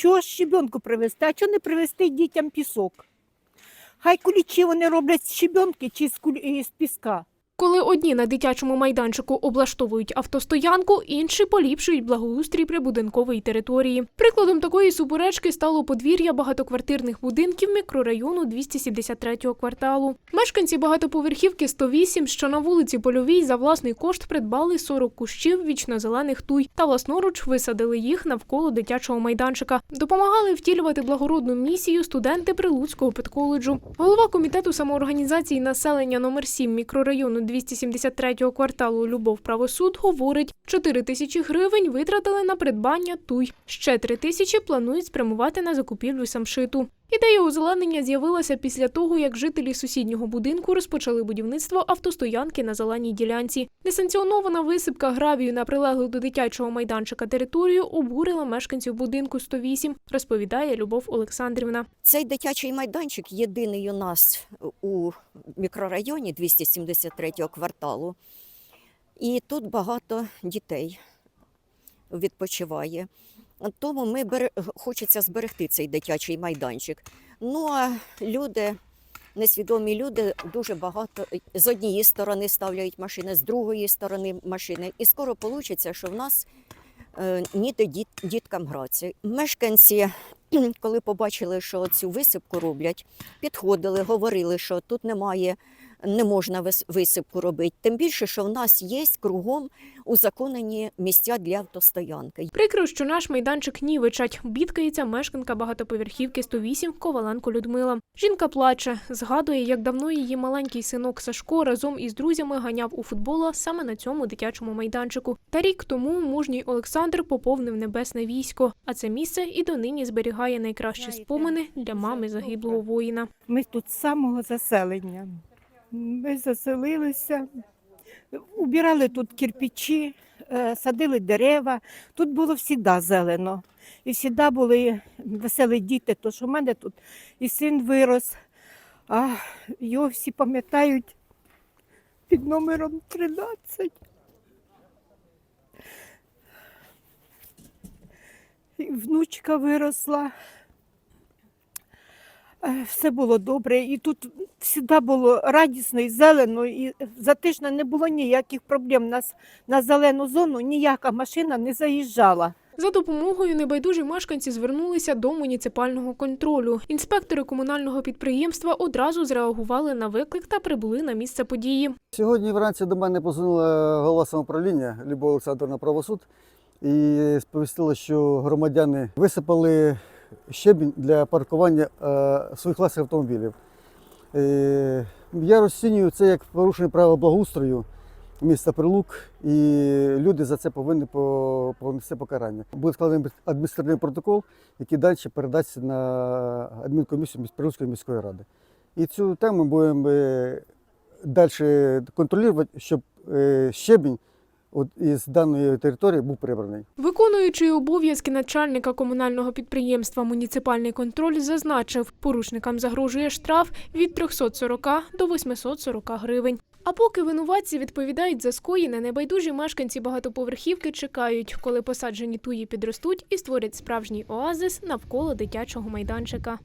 Чого ж щебенку привезти? А чого не привезти дітям пісок? Хай кулічі вони роблять з щебенки чи з, піска. Коли одні на дитячому майданчику облаштовують автостоянку, інші поліпшують благоустрій прибудинкової території. Прикладом такої суперечки стало подвір'я багатоквартирних будинків мікрорайону 273-го кварталу. Мешканці багатоповерхівки 108, що на вулиці Польовій за власний кошт придбали 40 кущів вічнозелених туй та власноруч висадили їх навколо дитячого майданчика. Допомагали втілювати благородну місію студенти Прилуцького педколеджу. Голова комітету самоорганізації населення номер 7 мікрорайону 273-го кварталу Любов Правосуд говорить, 4 тисячі гривень витратили на придбання туй. Ще 3 тисячі планують спрямувати на закупівлю самшиту. Ідея озеленення з'явилася після того, як жителі сусіднього будинку розпочали будівництво автостоянки на зеленій ділянці. Несанкціонована висипка гравію на прилеглу до дитячого майданчика територію обурила мешканців будинку 108, розповідає Любов Олександрівна. Цей дитячий майданчик єдиний у нас у мікрорайоні 273 кварталу. І тут багато дітей відпочиває. Тому ми бере... хочеться зберегти цей дитячий майданчик. Ну а люди, несвідомі люди, дуже багато з однієї сторони ставляють машини, з другої сторони машини. І скоро вийде, що в нас е, ніде діт... діткам гратися. Мешканці коли побачили, що цю висипку роблять, підходили, говорили, що тут немає, не можна вис- висипку робити. Тим більше, що в нас є кругом узаконені місця для автостоянки. Прикро, що наш майданчик нівичать, бідкається мешканка багатоповерхівки 108 Коваленко Людмила. Жінка плаче, згадує, як давно її маленький синок Сашко разом із друзями ганяв у футбола саме на цьому дитячому майданчику. Та рік тому мужній Олександр поповнив небесне військо, а це місце і донині зберігає найкращі спомини для мами загиблого воїна. Ми тут з самого заселення. Ми заселилися, убирали тут кирпичі, е, садили дерева. Тут було завжди зелено. І завжди були веселі діти, то що в мене тут і син вирос, а його всі пам'ятають під номером 13. І внучка виросла. Е, Все було добре, і тут завжди було радісно і зелено, і затишно не було ніяких проблем. Нас на зелену зону ніяка машина не заїжджала. За допомогою небайдужі мешканці звернулися до муніципального контролю. Інспектори комунального підприємства одразу зреагували на виклик та прибули на місце події. Сьогодні вранці до мене позвонила голова самоуправління Любов Олександровна Правосуд і сповістила, що громадяни висипали щебінь для паркування е, своїх власних автомобілів. Е, я розцінюю це як порушення правил благоустрою міста Прилук, і люди за це повинні понести покарання. Буде складений адміністративний протокол, який далі передасться на адмінкомісію міс- Прилуцької міської ради. І цю тему будемо е, далі контролювати, щоб щебінь от із даної території був прибраний. Виконуючий обов'язки начальника комунального підприємства «Муніципальний контроль» зазначив, порушникам загрожує штраф від 340 до 840 гривень. А поки винуватці відповідають за скоєне, небайдужі мешканці багатоповерхівки чекають, коли посаджені туї підростуть і створять справжній оазис навколо дитячого майданчика.